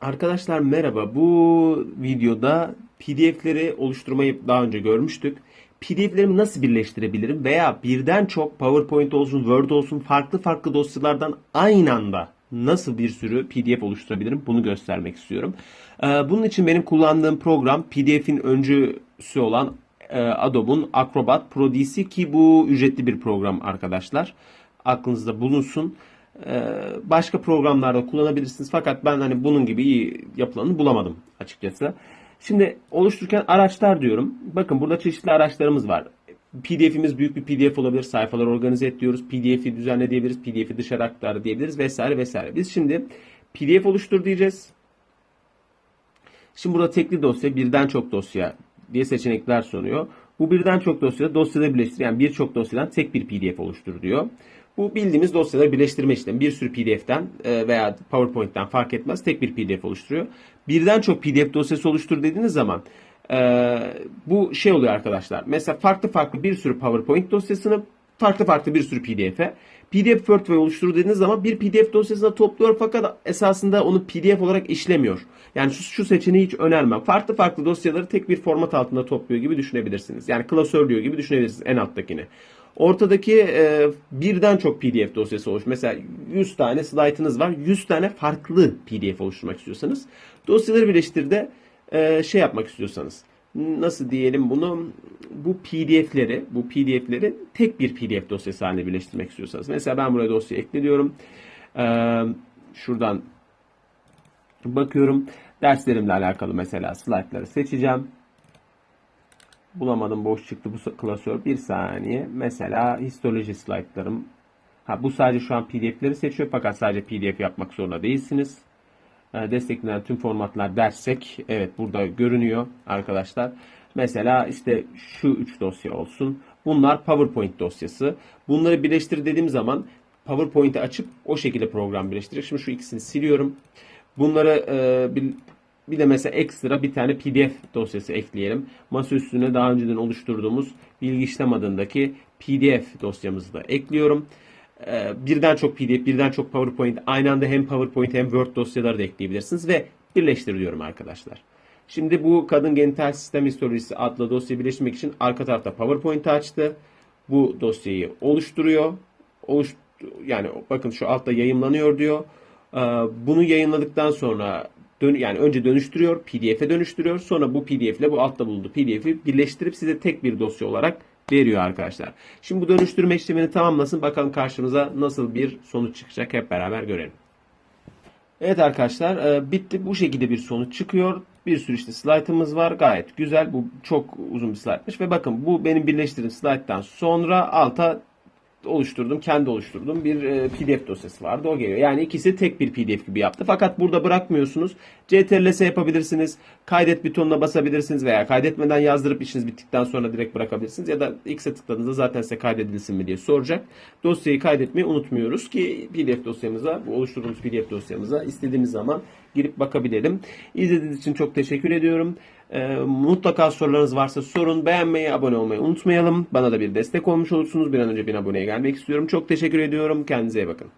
Arkadaşlar merhaba. Bu videoda PDF'leri oluşturmayı daha önce görmüştük. PDF'lerimi nasıl birleştirebilirim veya birden çok PowerPoint olsun, Word olsun farklı farklı dosyalardan aynı anda nasıl bir sürü PDF oluşturabilirim bunu göstermek istiyorum. Ee, Bunun için benim kullandığım program PDF'in öncüsü olan e, Adobe'un Acrobat Pro DC ki bu ücretli bir program arkadaşlar. Aklınızda bulunsun. Ee, başka programlarda kullanabilirsiniz. Fakat ben hani bunun gibi iyi yapılanı bulamadım açıkçası. Şimdi oluştururken araçlar diyorum. Bakın burada çeşitli araçlarımız var. PDF'imiz büyük bir PDF olabilir. Sayfalar organize et diyoruz. PDF'i düzenle diyebiliriz. PDF'i dışarı aktar diyebiliriz vesaire vesaire. Biz şimdi PDF oluştur diyeceğiz. Şimdi burada tekli dosya, birden çok dosya diye seçenekler sunuyor. Bu birden çok dosyada dosyada birleştir yani birçok dosyadan tek bir PDF oluştur diyor. Bu bildiğimiz dosyaları birleştirme işlemi. Bir sürü PDF'den e, veya PowerPoint'ten fark etmez tek bir PDF oluşturuyor. Birden çok PDF dosyası oluştur dediğiniz zaman e, bu şey oluyor arkadaşlar. Mesela farklı farklı bir sürü PowerPoint dosyasını farklı farklı bir sürü PDF'e PDF Word ve oluştur dediğiniz zaman bir PDF dosyasına topluyor fakat esasında onu PDF olarak işlemiyor. Yani şu, şu seçeneği hiç önermem. Farklı farklı dosyaları tek bir format altında topluyor gibi düşünebilirsiniz. Yani klasörlüyor gibi düşünebilirsiniz en alttakini. Ortadaki e, birden çok PDF dosyası oluş. Mesela 100 tane slaytınız var. 100 tane farklı PDF oluşturmak istiyorsanız dosyaları birleştir de e, şey yapmak istiyorsanız nasıl diyelim bunu bu PDF'leri bu PDF'leri tek bir PDF dosyası haline birleştirmek istiyorsanız. Mesela ben buraya dosya ekliyorum. Ee, şuradan bakıyorum. Derslerimle alakalı mesela slaytları seçeceğim. Bulamadım boş çıktı bu klasör. Bir saniye. Mesela histoloji slaytlarım. Ha, bu sadece şu an PDF'leri seçiyor fakat sadece PDF yapmak zorunda değilsiniz. Ee, desteklenen tüm formatlar dersek evet burada görünüyor arkadaşlar. Mesela işte şu 3 dosya olsun. Bunlar PowerPoint dosyası. Bunları birleştir dediğim zaman PowerPoint'i açıp o şekilde program birleştirecek. Şimdi şu ikisini siliyorum. Bunları e, bir, bir de mesela ekstra bir tane PDF dosyası ekleyelim. Masa üstüne daha önceden oluşturduğumuz bilgi işlem adındaki PDF dosyamızı da ekliyorum. Ee, birden çok PDF, birden çok PowerPoint, aynı anda hem PowerPoint hem Word dosyaları da ekleyebilirsiniz ve birleştir diyorum arkadaşlar. Şimdi bu kadın genital sistem histolojisi adlı dosyayı birleştirmek için arka tarafta PowerPoint'i açtı. Bu dosyayı oluşturuyor. Oluş, yani bakın şu altta yayınlanıyor diyor. Ee, bunu yayınladıktan sonra dön, yani önce dönüştürüyor, PDF'e dönüştürüyor. Sonra bu PDF ile bu altta bulunduğu PDF'i birleştirip size tek bir dosya olarak veriyor arkadaşlar. Şimdi bu dönüştürme işlemini tamamlasın. Bakalım karşımıza nasıl bir sonuç çıkacak hep beraber görelim. Evet arkadaşlar e, bitti. Bu şekilde bir sonuç çıkıyor. Bir sürü işte slaytımız var. Gayet güzel. Bu çok uzun bir slaytmış. Ve bakın bu benim birleştirdiğim slayttan sonra alta oluşturdum, kendi oluşturduğum bir e, PDF dosyası vardı. O geliyor. Yani ikisi tek bir PDF gibi yaptı. Fakat burada bırakmıyorsunuz. CTRL-S yapabilirsiniz. Kaydet butonuna basabilirsiniz veya kaydetmeden yazdırıp işiniz bittikten sonra direkt bırakabilirsiniz. Ya da X'e tıkladığınızda zaten size kaydedilsin mi diye soracak. Dosyayı kaydetmeyi unutmuyoruz ki PDF dosyamıza, bu oluşturduğumuz PDF dosyamıza istediğimiz zaman girip bakabilelim. İzlediğiniz için çok teşekkür ediyorum. Ee, mutlaka sorularınız varsa sorun. Beğenmeyi, abone olmayı unutmayalım. Bana da bir destek olmuş olursunuz. Bir an önce bin aboneye gelmek istiyorum. Çok teşekkür ediyorum. Kendinize iyi bakın.